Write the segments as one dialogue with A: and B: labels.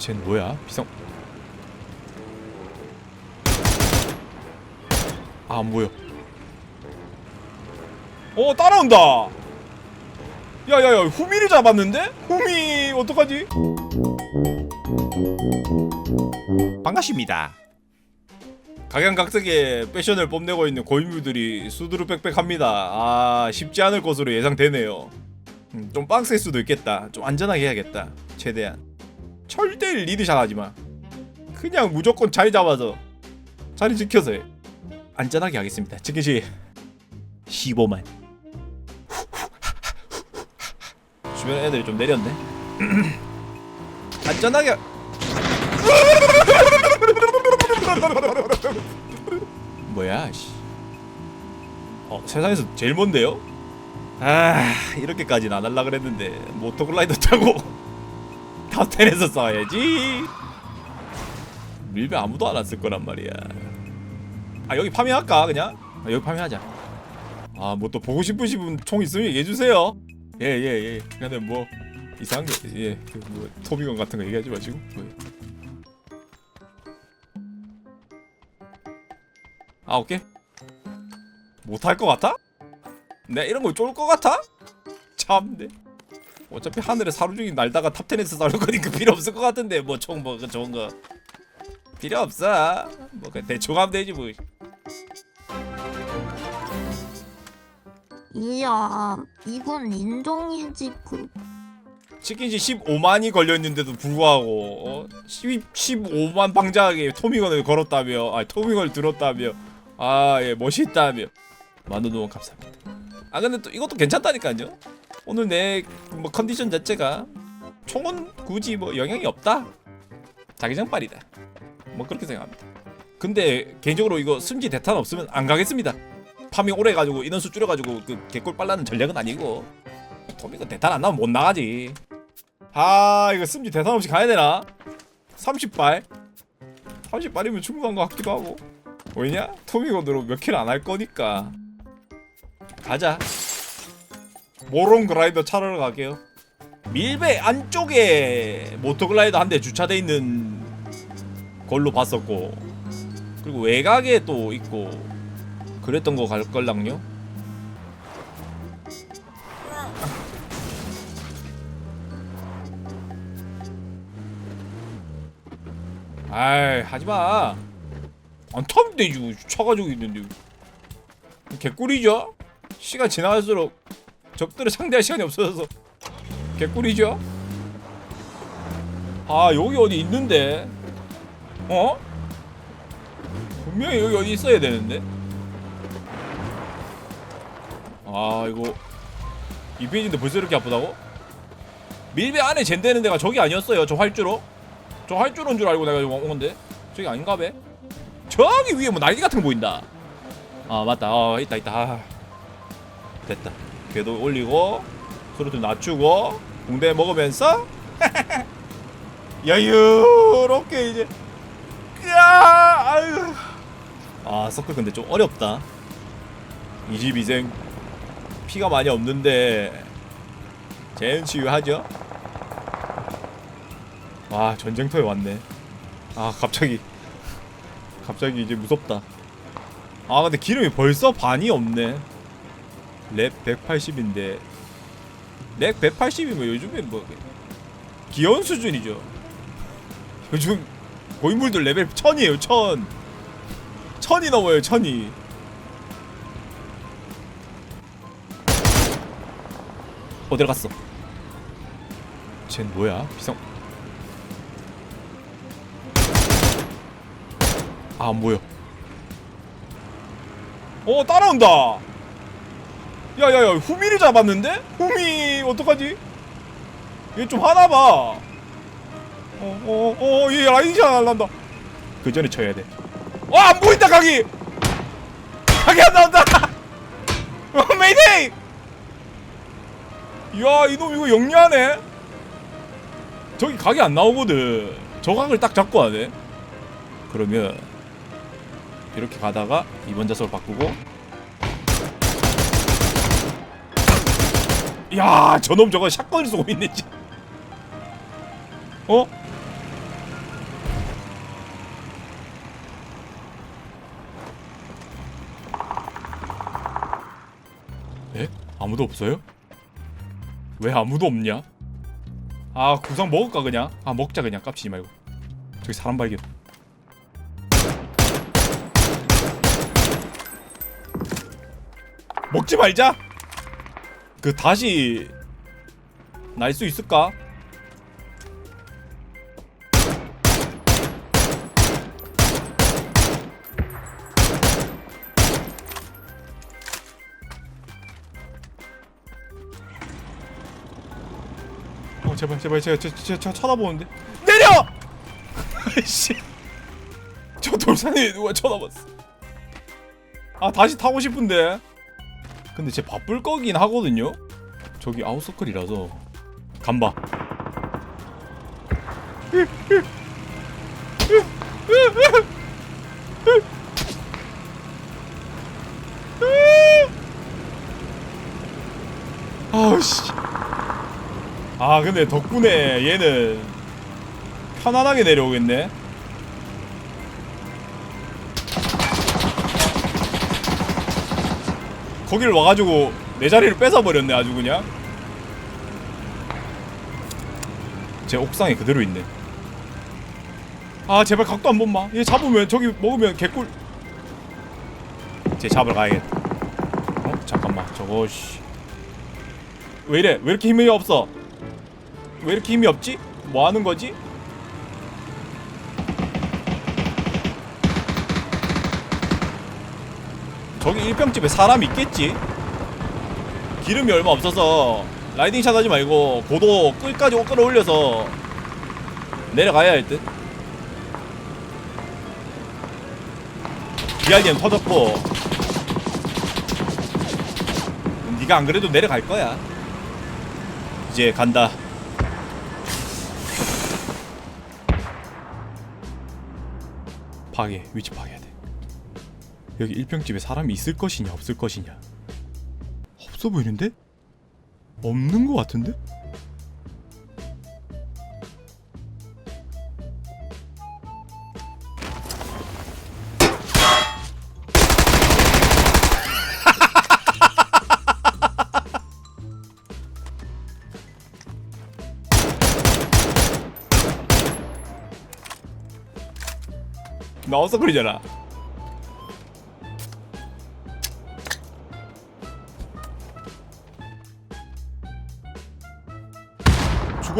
A: 쟨 뭐야? 비상 아, 안 보여. 어, 따라온다. 야 야 야, 후미를 잡았는데? 후미 어떡하지? 반갑습니다. 각양각색의 패션을 뽐내고 있는 고인물들이 수두룩 빽빽합니다. 아, 쉽지 않을 것으로 예상되네요. 음, 좀 빡셀 수도 있겠다. 좀 안전하게 해야겠다. 최대한. 절대 리드샷 하지 마. 그냥 무조건 자리 잡아서 자리 지켜서 해. 안전하게 하겠습니다. 지키시 15만. 주변 애들이 좀 내렸네. 안전하게. 뭐야? 씨. 어 세상에서 제일 먼데요? 아 이렇게까지는 안 할라 그랬는데 모토글라이더 타고 탑10에서 싸워야지. 밀배 아무도 안 왔을 거란 말이야. 아 여기 파밍할까 그냥? 아, 여기 파밍하자. 아 뭐 또 보고 싶으신 분 총 있으면 얘기해 주세요. 예예 예, 예. 근데 뭐 이상한 게예뭐 토미건 같은 거 얘기하지 마시고. 뭐. 아 오케이. 못할 것 같아? 내가 이런 거 쫄 것 같아? 참네. 어차피 하늘에 사루 중이 날다가 탑10에서 싸울 거니까 필요 없을 것 같은데 뭐 총뭐 좋은 거 필요 없어. 뭐 그냥 대충 하면 되지 뭐.
B: 이야, 이건 인종이지 그.
A: 치킨시 15만이 걸렸는데도 불구하고 어? 10, 15만 방장하게 토미건을 걸었다며 아 토미건을 들었다며 아 예 멋있다며 만원 후원 감사합니다 아 근데 또 이것도 괜찮다니까요 오늘 내 뭐 컨디션 자체가 총은 굳이 뭐 영향이 없다? 자기장빨이다. 뭐 그렇게 생각합니다. 근데 개인적으로 이거 승지 대탄 없으면 안 가겠습니다. 파밍 오래 가지고 인원수 줄여가지고 그 개꿀 빨라는 전략은 아니고. 토미건 대탄 안 나오면 못 나가지. 아 이거 승지 대탄 없이 가야 되나? 30발? 30발이면 충분한 것 같기도 하고. 왜냐? 토미건으로 몇 킬 안 할 거니까. 가자 모롱 글라이더 차러 가게요 밀배 안쪽에 모터글라이더 한 대 주차돼 있는 걸로 봤었고 그리고 외곽에 또 있고 그랬던 거 갈 걸랑요? 아이 하지마 안 타면 되지 뭐. 차 가지고 있는데 개꿀이죠? 시간 지나갈수록 적들을 상대할 시간이 없어져서 개꿀이죠? 아 여기 어디 있는데 어? 분명히 여기 어디 있어야 되는데 아 이거 이 페이지인데 벌써 이렇게 아프다고? 밀배 안에 젠되는 데가 저기 아니었어요 저 활주로? 저 활주로인 줄 알고 내가 온 건데 저기 아닌가 배? 저기 위에 뭐 날개 같은 거 보인다 아 맞다 어 있다 있다 아, 됐다 궤도 올리고 소리 좀 낮추고 붕대 먹으면서 여유롭게 이제 야 아유. 아 서클 근데 좀 어렵다. 이집 이생 피가 많이 없는데 제일 치유하죠? 와 전쟁터에 왔네. 아 갑자기. 갑자기 이제 무섭다. 아 근데 기름이 벌써 반이 없네 랩 180인데 렉 180이면 요즘에 뭐 귀여운 수준이죠. 요즘 고인물들 레벨 1000이에요 1000 1000이 넘어요 1000이. 어디로 갔어. 쟨 뭐야? 비상. 아, 안 보여. 어, 따라온다. 야야야, 후미를 잡았는데? 후미 어떡하지? 얘좀 하나 봐. 어, 어, 어, 얘 라이샷 날란다. 그 전에 쳐야 돼. 어, 안 보인다, 각이. 각이 안 나온다. 어, 메이데이. 야, 이놈 이거 영리하네. 저기 각이 안 나오거든. 저 각을 딱 잡고 하네. 그러면 이렇게 가다가 이번 자석을 바꾸고 야 저놈 저거 샷건을 쏘고 있는지 어? 에? 아무도 없어요? 왜 아무도 없냐? 아 구상 먹을까 그냥? 아 먹자 그냥 깝치지 말고 저기 사람 발견 먹지 말자! 그 다시 날 수 있을까? 어 제발 제발 제가 저 쳐다보는데 내려! 아이씨 저 돌산에 누가 쳐다봤어 아 다시 타고 싶은데 근데 쟤 바쁠 거긴 하거든요? 저기 아웃서클이라서. 간봐 아우씨. 아 근데 덕분에 얘는 편안하게 내려오겠네 거길 와가지고 내 자리를 뺏어버렸네 아주 그냥 제 옥상에 그대로 있네 아 제발 각도 한 번만 얘 잡으면 저기 먹으면 개꿀 쟤 잡으러 가야겠다 어? 잠깐만 저거 씨. 왜 이래 왜 이렇게 힘이 없어 왜 이렇게 힘이 없지? 뭐 하는 거지? 저기 일평집에 사람 있겠지? 기름이 얼마 없어서 라이딩 샷 하지 말고 고도 끌까지 끌어올려서 내려가야 할 듯. BRDM 터졌고 네가 안 그래도 내려갈 거야. 이제 간다. 파괴 위치 돼. 여기 일평집에 사람이 있을 것이냐 없을 것이냐. 없어 보이는데? 없는 것 같은데? 나와서 그러잖아.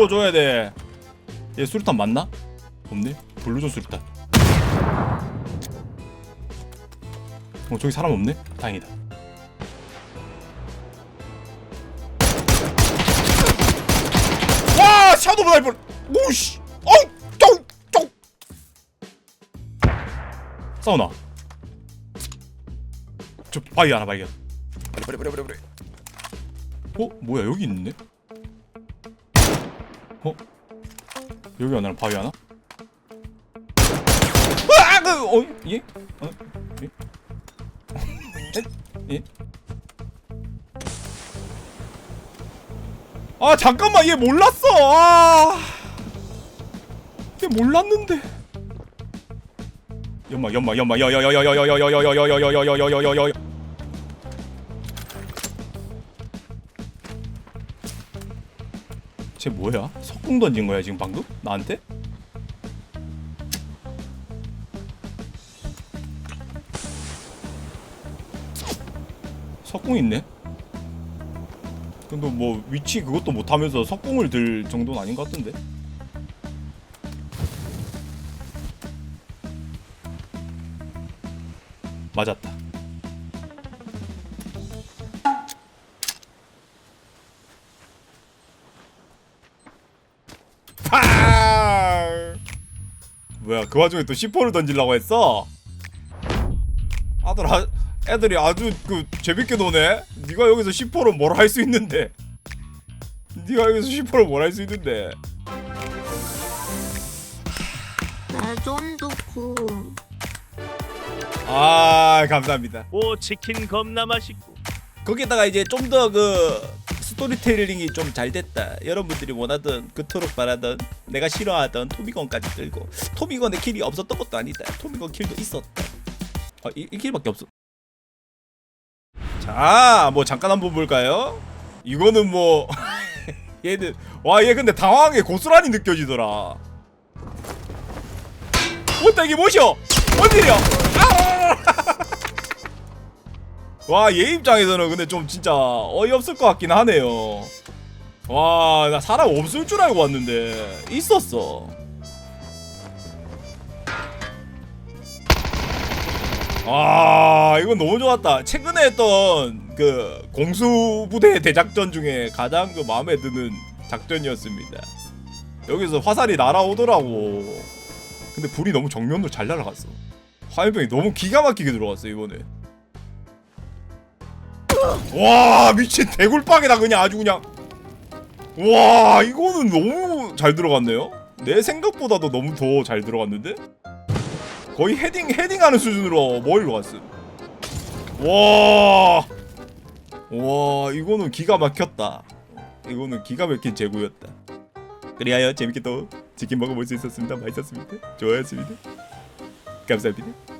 A: 죽어줘야 돼. 얘 수류탄 맞나? 없네. 블루존 수류탄. 어 저기 사람 없네. 다행이다. 와 샤도우 라이플. 오씨. 어우 쫑 쫑. 싸우나. 저 바위 하나 발견. 빨리 빨리 빨리 빨리 빨리. 어 뭐야 여기 있네. 어? 여기 하나 바위 하나? 아, 그, 어, 예? 어, 예? 예? 아, 잠깐만, 얘 몰랐어. 아, 얘 몰랐는데. 연마, 연마, 연마, 여여여여여여여여여여여여여여여여 쟤 뭐야? 석궁 던진 거야 지금 방금? 나한테? 석궁 있네. 근데 뭐 위치 그것도 못하면서 석궁을 들 정도는 아닌 것 같은데. 맞았다. 파! 뭐야 그 와중에 또 C4를 던지려고 했어? 아들 아, 애들이 아주 그 재밌게 노네. 네가 여기서 C4로 뭘 할 수 있는데? 네가 여기서 C4로 뭘 할 수 있는데?
B: 레전드 구.
A: 아 감사합니다.
C: 오 치킨 겁나 맛있고
A: 거기다가 이제 좀 더 그 스토리텔링이 좀 잘 됐다. 여러분들이 원하던 그토록 바라던 내가 싫어하던 토미건까지 들고 토미건의 킬이 없었던 것도 아니다. 토미건 킬도 있었다. 아, 이, 이 킬밖에 없어. 자, 뭐 잠깐 한번 볼까요? 이거는 뭐 얘는 와 얘 근데 당황한 게 고스란히 느껴지더라. 뭐다 이게 뭐시여? 뭔 일이야? 와 얘 입장에서는 근데 좀 진짜 어이없을 것 같긴 하네요. 와 나 사람 없을 줄 알고 왔는데 있었어. 아 이건 너무 좋았다. 최근에 했던 그 공수부대 대작전 중에 가장 그 마음에 드는 작전이었습니다. 여기서 화살이 날아오더라고. 근데 불이 너무 정면으로 잘 날아갔어. 화염병이 너무 기가 막히게 들어갔어 이번에. 와 미친 대굴빵이다 그냥 아주 그냥. 와 이거는 너무 잘 들어갔네요. 내 생각보다도 너무 더 잘 들어갔는데? 거의 헤딩 헤딩하는 수준으로 멀리로 갔어. 와, 와 이거는 기가 막혔다. 이거는 기가 막힌 제구였다. 그리하여 재밌게 또 치킨 먹어볼 수 있었습니다. 맛있었습니다. 좋아했습니다. 감사합니다.